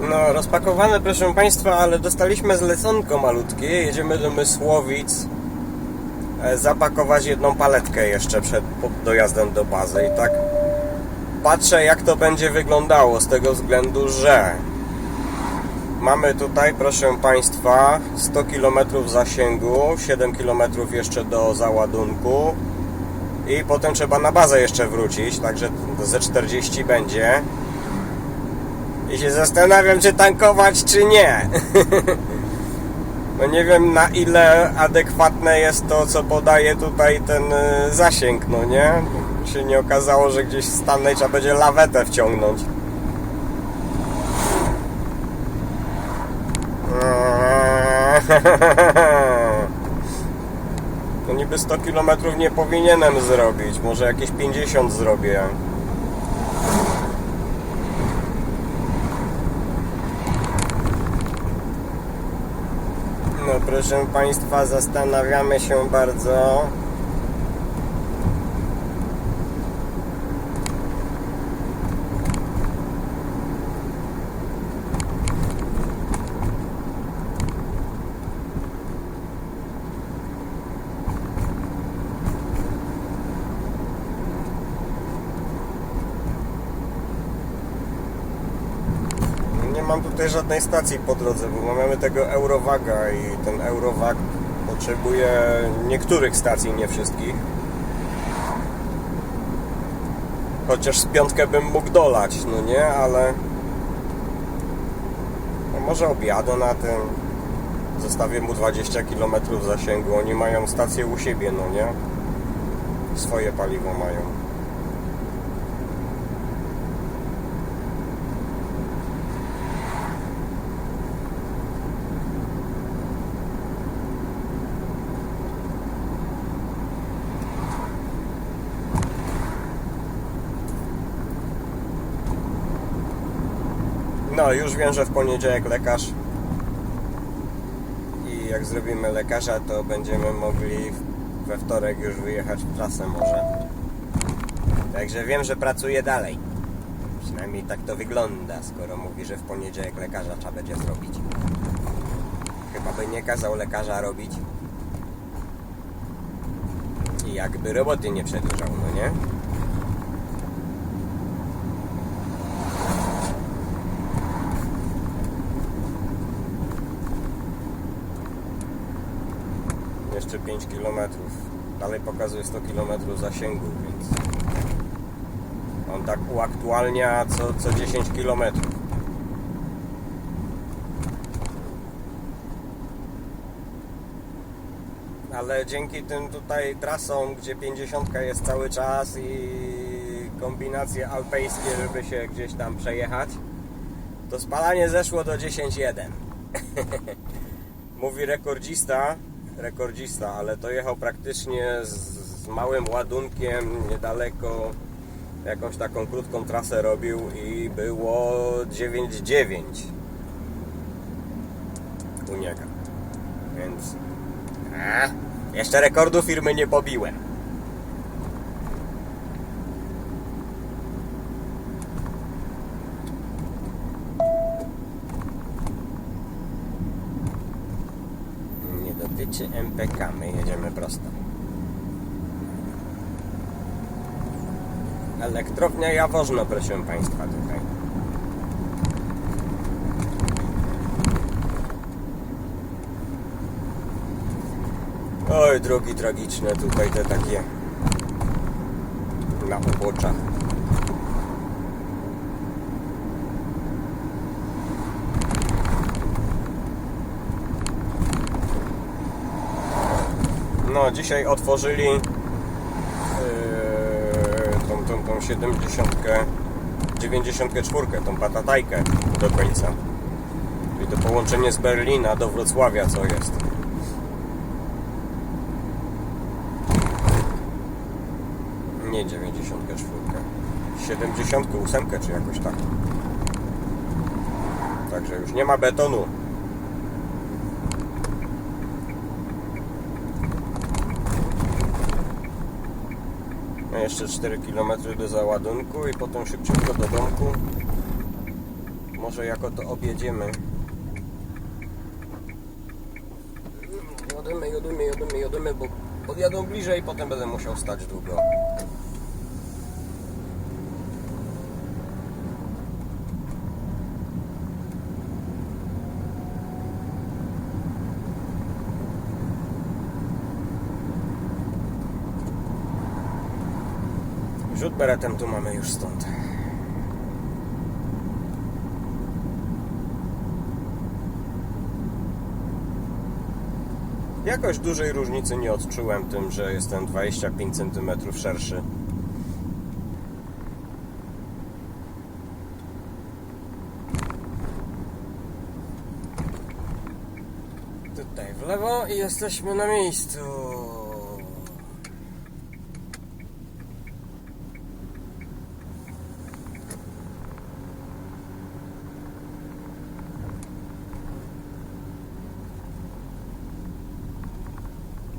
No, rozpakowane, proszę Państwa, ale dostaliśmy zleconko malutkie. Jedziemy do Mysłowic e, zapakować jedną paletkę jeszcze przed dojazdem do bazy. I tak patrzę, jak to będzie wyglądało, z tego względu, że mamy tutaj, proszę Państwa, 100 km zasięgu, 7 km jeszcze do załadunku i potem trzeba na bazę jeszcze wrócić, także ze 40 będzie. I się zastanawiam, czy tankować, czy nie. No nie wiem na ile adekwatne jest to, co podaje tutaj ten y, zasięg, no nie? Się nie okazało, że gdzieś stanę i trzeba będzie lawetę wciągnąć. No niby 100 km nie powinienem zrobić, może jakieś 50 zrobię. No proszę Państwa, zastanawiamy się bardzo. Nie mam tutaj żadnej stacji po drodze, bo mamy tego Eurowaga i ten Eurowag potrzebuje niektórych stacji, nie wszystkich. Chociaż z piątkę bym mógł dolać, no nie, ale no może objadę na tym. Zostawię mu 20 km zasięgu. Oni mają stację u siebie, no nie? Swoje paliwo mają. No, już wiem, że w poniedziałek lekarz. I jak zrobimy lekarza, to będziemy mogli we wtorek już wyjechać w trasę może. Także wiem, że pracuje dalej. Przynajmniej tak to wygląda, skoro mówi, że w poniedziałek lekarza trzeba będzie zrobić. Chyba by nie kazał lekarza robić. I jakby roboty nie przedłużał, no nie? Jeszcze 5 km. Dalej pokazuje 100 km zasięgu, więc on tak uaktualnia co, co 10 km. Ale dzięki tym tutaj trasom, gdzie 50 jest cały czas i kombinacje alpejskie, żeby się gdzieś tam przejechać, to spalanie zeszło do 10.1. Mówi rekordzista, rekordzista, ale to jechał praktycznie z, z małym ładunkiem niedaleko, jakąś taką krótką trasę robił i było 9,9 u niego. Więc a, jeszcze rekordu firmy nie pobiłem. Nie dotyczy MPK, my jedziemy prosto. Elektrownia Jaworzno, proszę Państwa, tutaj. Oj, drogi tragiczne tutaj te takie na uboczach. No, dzisiaj otworzyli yy, tą, tą, tą 70, 94, tą patatajkę do końca. Czyli to połączenie z Berlina do Wrocławia, co jest. Nie 94, 78 czy jakoś tak. Także już nie ma betonu. Jeszcze 4 km do załadunku i potem szybciutko do domku. Może jako to objedziemy. Jodymy, jodymy, jodymy, jodymy, bo podjadą bliżej, potem będę musiał stać długo. Beretem tu mamy już stąd. Jakoś dużej różnicy nie odczułem tym, że jestem 25 cm szerszy. Tutaj w lewo i jesteśmy na miejscu.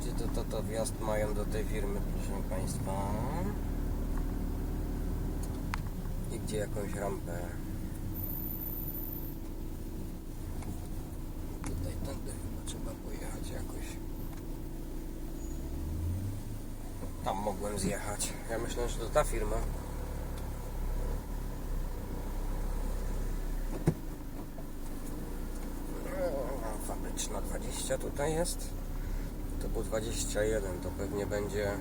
Gdzie to, to, to wjazd mają do tej firmy, proszę Państwa? I gdzie jakąś rampę? Tutaj tędy chyba trzeba pojechać jakoś. Tam mogłem zjechać. Ja myślę, że to ta firma. Fabryczna 20 tutaj jest. To był 21, to pewnie będzie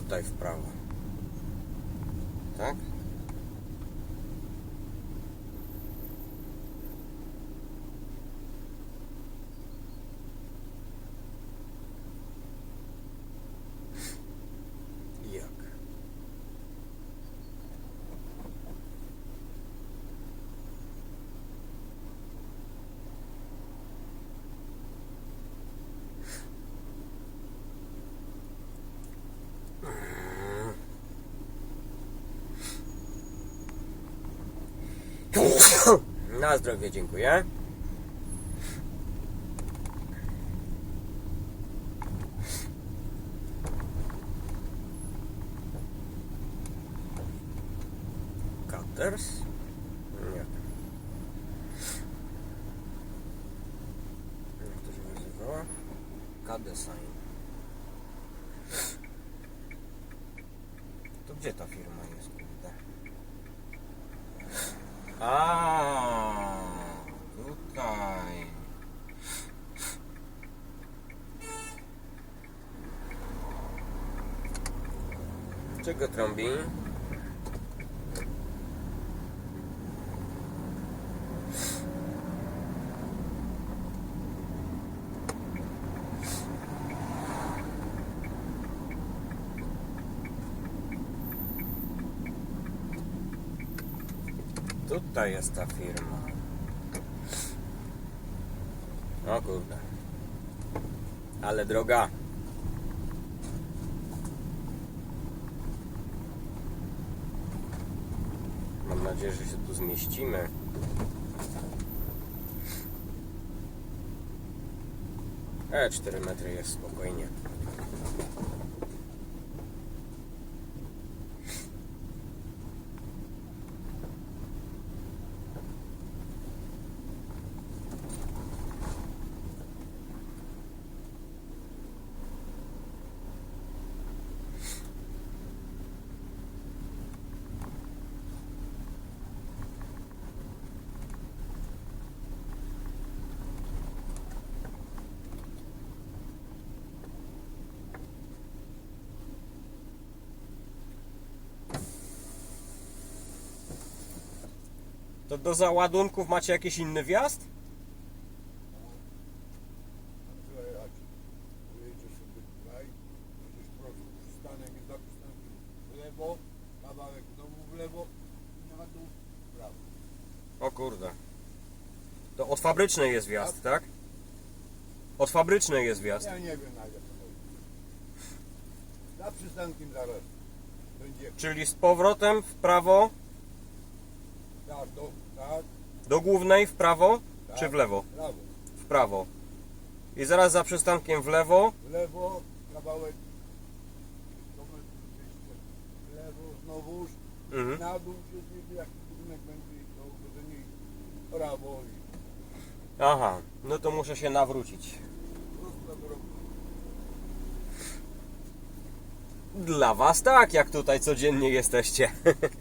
tutaj w prawo. Tak? Jak? Na zdrowie, dziękuję. Cutters? Nie. Jak to się nazywała? Cadesign. To gdzie ta firma jest, kurde? A, tutaj. Czego trąbi? Tutaj jest ta firma. O kurde. Ale droga. Nadzieję, że się tu zmieścimy. E, 4 metry jest spokojnie. To do załadunków macie jakiś inny wjazd? Słuchaj, Ać, wyjedziesz sobie tutaj, będziesz prosto przystanek za przystankiem w lewo, kawałek znowu w lewo i na dół w prawo. O kurde. To od fabrycznej jest wjazd, tak? Od fabrycznej jest wjazd. Ja nie wiem na ile to. Za przystankiem zaraz będzie Czyli z powrotem w prawo, tak, do, tak, do głównej w prawo, tak, czy w lewo? w prawo, W prawo. I zaraz za przystankiem w lewo. w lewo, kawałek, kilometr 200, w lewo znowuż Mhm. Na dół się jaki budynek będzie to uderzenie i prawo Aha, no to muszę się nawrócić. Dla was tak, jak tutaj codziennie jesteście.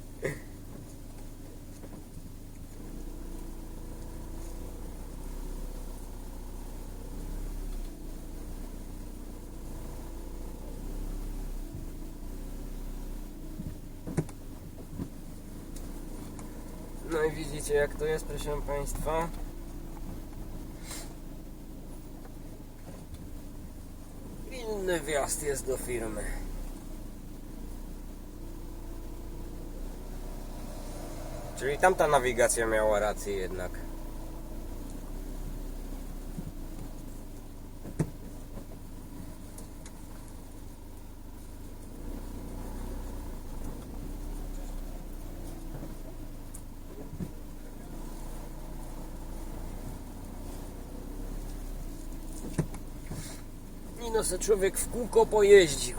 No i widzicie jak to jest, proszę Państwa. Inny wjazd jest do firmy. Czyli tamta nawigacja miała rację jednak. I no se człowiek w kółko pojeździł.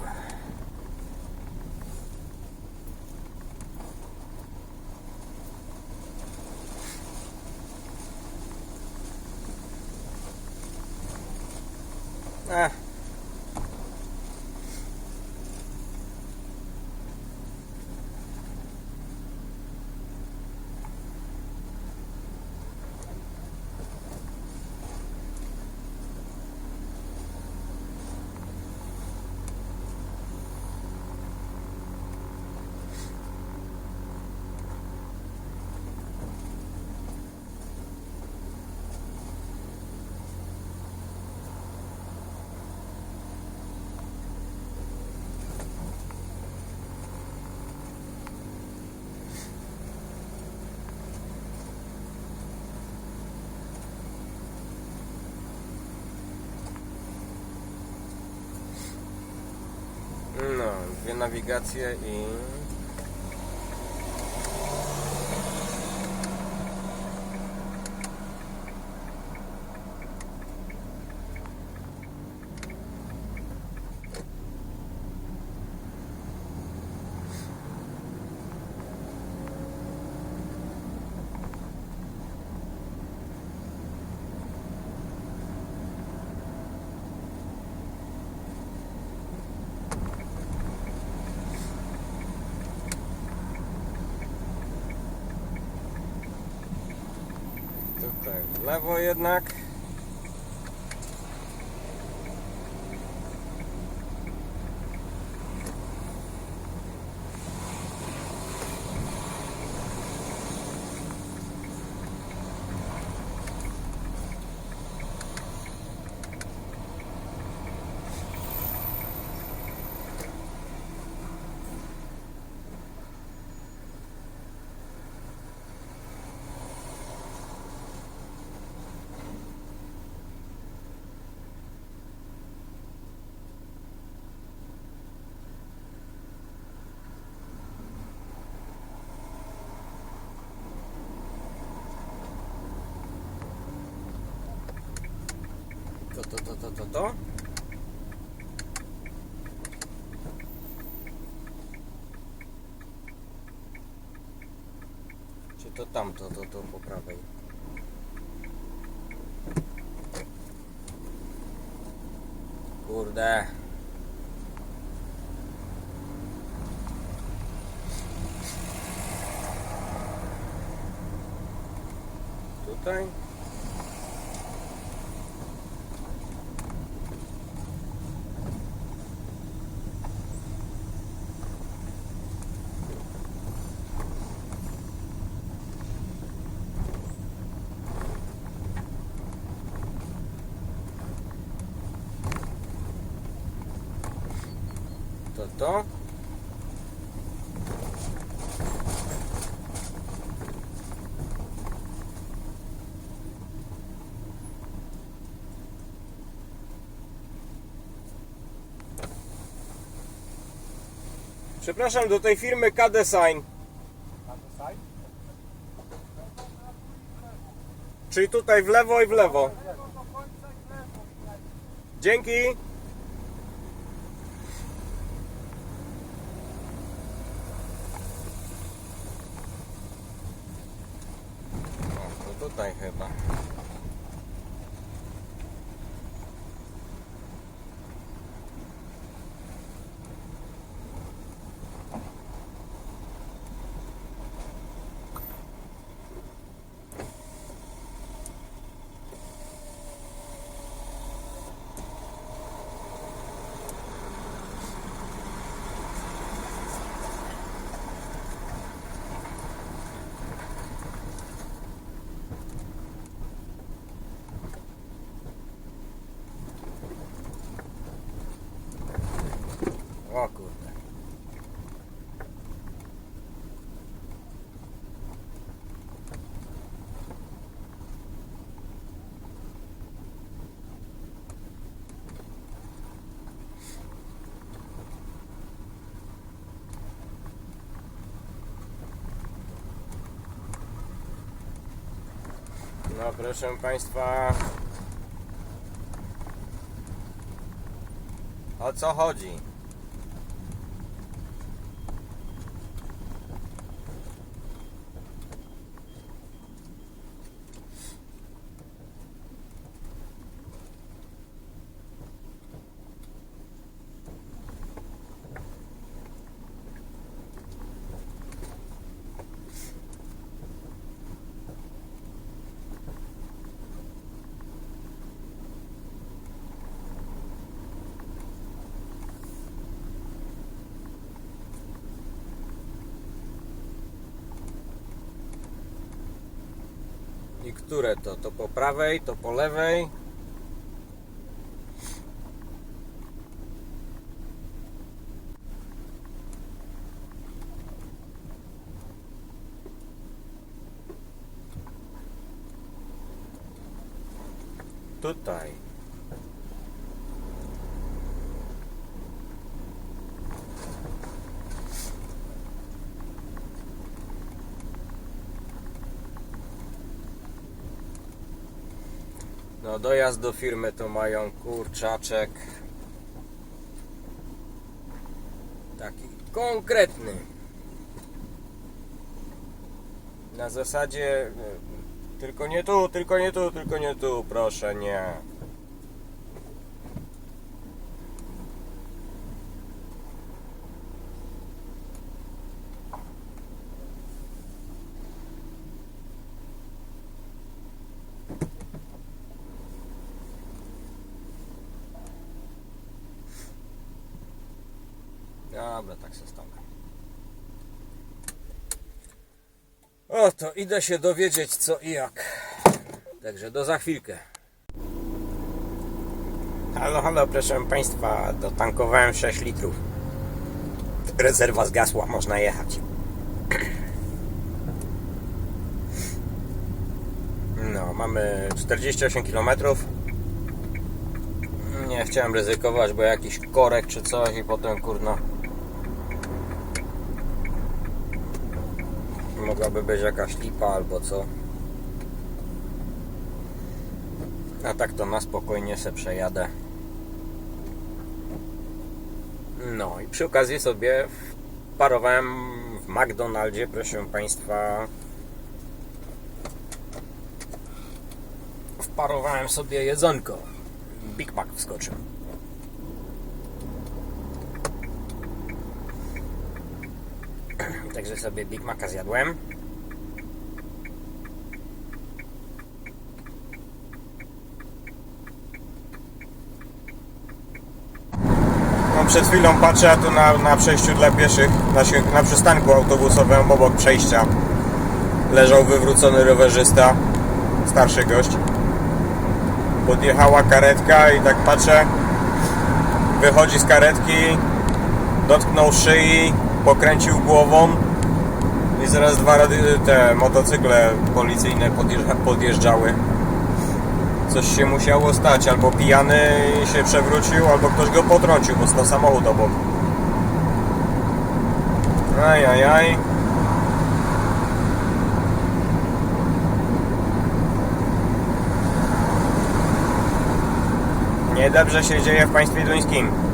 Ach. No, dwie nawigacje i... Tutaj w lewo jednak. To, to, to, to, to. Czy to tamto, to, to po prawej? Kurde. Tutaj? To? Przepraszam, do tej firmy K-Design. Czyli tutaj w lewo i w lewo. Dzięki. tutaj chyba. O kurde. No proszę Państwa. O co chodzi? I które to? To po prawej, to po lewej. Tutaj. Dojazd do firmy to mają kurczaczek. Taki konkretny. Na zasadzie e, tylko nie tu, tylko nie tu, tylko nie tu, proszę nie. Dobra, tak się stanę. O, to idę się dowiedzieć co i jak. Także do za chwilkę. Halo, halo, proszę Państwa, dotankowałem 6 litrów. Rezerwa zgasła, można jechać. No, mamy 48 km. Nie chciałem ryzykować, bo jakiś korek czy coś i potem kurno mogłaby być jakaś lipa albo co. A tak to na spokojnie se przejadę. No i przy okazji sobie parowałem w McDonaldzie, proszę Państwa. Wparowałem sobie jedzonko. Big Mac wskoczył. Także sobie Big Maca zjadłem. No przed chwilą patrzę, tu na, na przejściu dla pieszych, na, na przystanku autobusowym obok przejścia leżał wywrócony rowerzysta, starszy gość. Podjechała karetka i tak patrzę, wychodzi z karetki, dotknął szyi, pokręcił głową zaraz dwa rady, te motocykle policyjne podjeżdża, podjeżdżały. Coś się musiało stać, albo pijany się przewrócił, albo ktoś go potrącił, bo stał samochód obok. Ajajaj. Niedobrze się dzieje w państwie duńskim.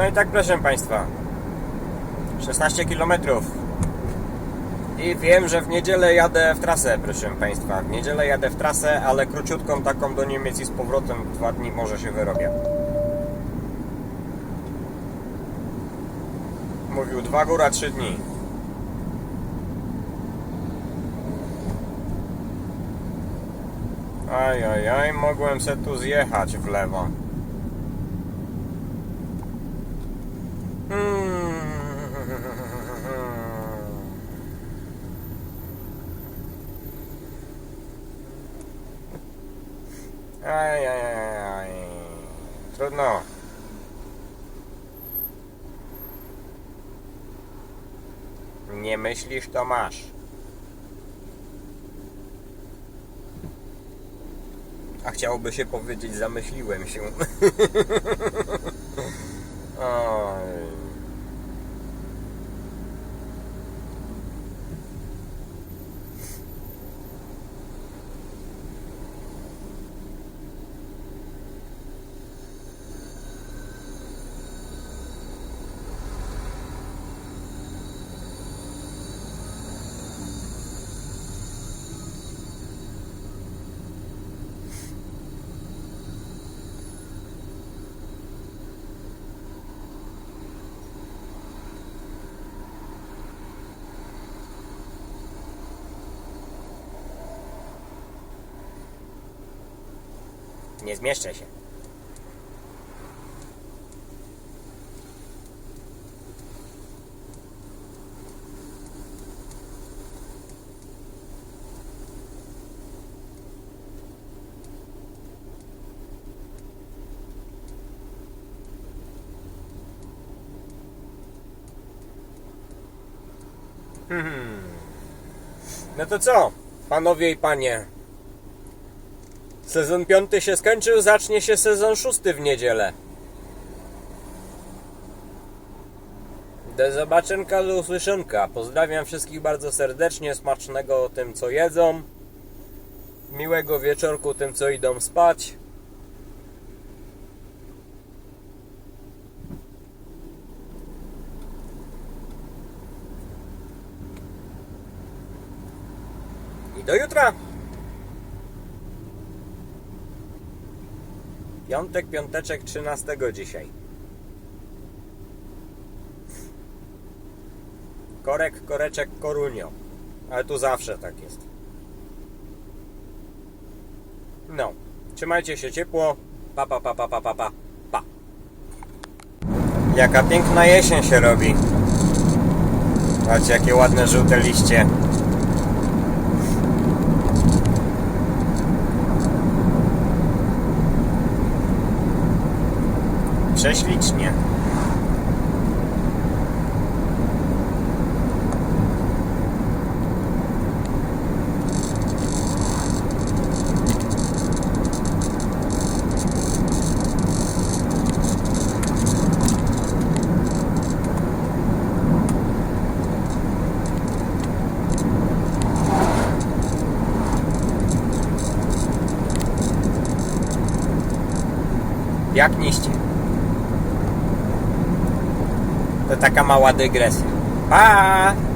No i tak proszę Państwa 16 km I wiem, że w niedzielę jadę w trasę proszę Państwa. W niedzielę jadę w trasę, ale króciutką taką do Niemiec i z powrotem Dwa dni może się wyrobię. Mówił dwa góra, trzy dni. Aj, aj, aj, mogłem se tu zjechać w lewo. Aj, aj, aj. Trudno. Nie myślisz, to masz. A chciałoby się powiedzieć, zamyśliłem się. Oj. Nie zmieszczę się. Hmm. No to co, panowie i panie? Sezon piąty się skończył, zacznie się sezon szósty w niedzielę. Do zobaczynka, do usłyszonka. Pozdrawiam wszystkich bardzo serdecznie, smacznego tym co jedzą. Miłego wieczorku tym co idą spać. I do jutra! Piątek, piąteczek, 13 dzisiaj. Korek, koreczek, korunio. Ale tu zawsze tak jest. No. Trzymajcie się ciepło. Pa, pa, pa, pa, pa, pa, pa. pa. Jaka piękna jesień się robi. Patrzcie, jakie ładne żółte liście. Prześlicznie. Jak niście? To taka mała dygresja. Pa!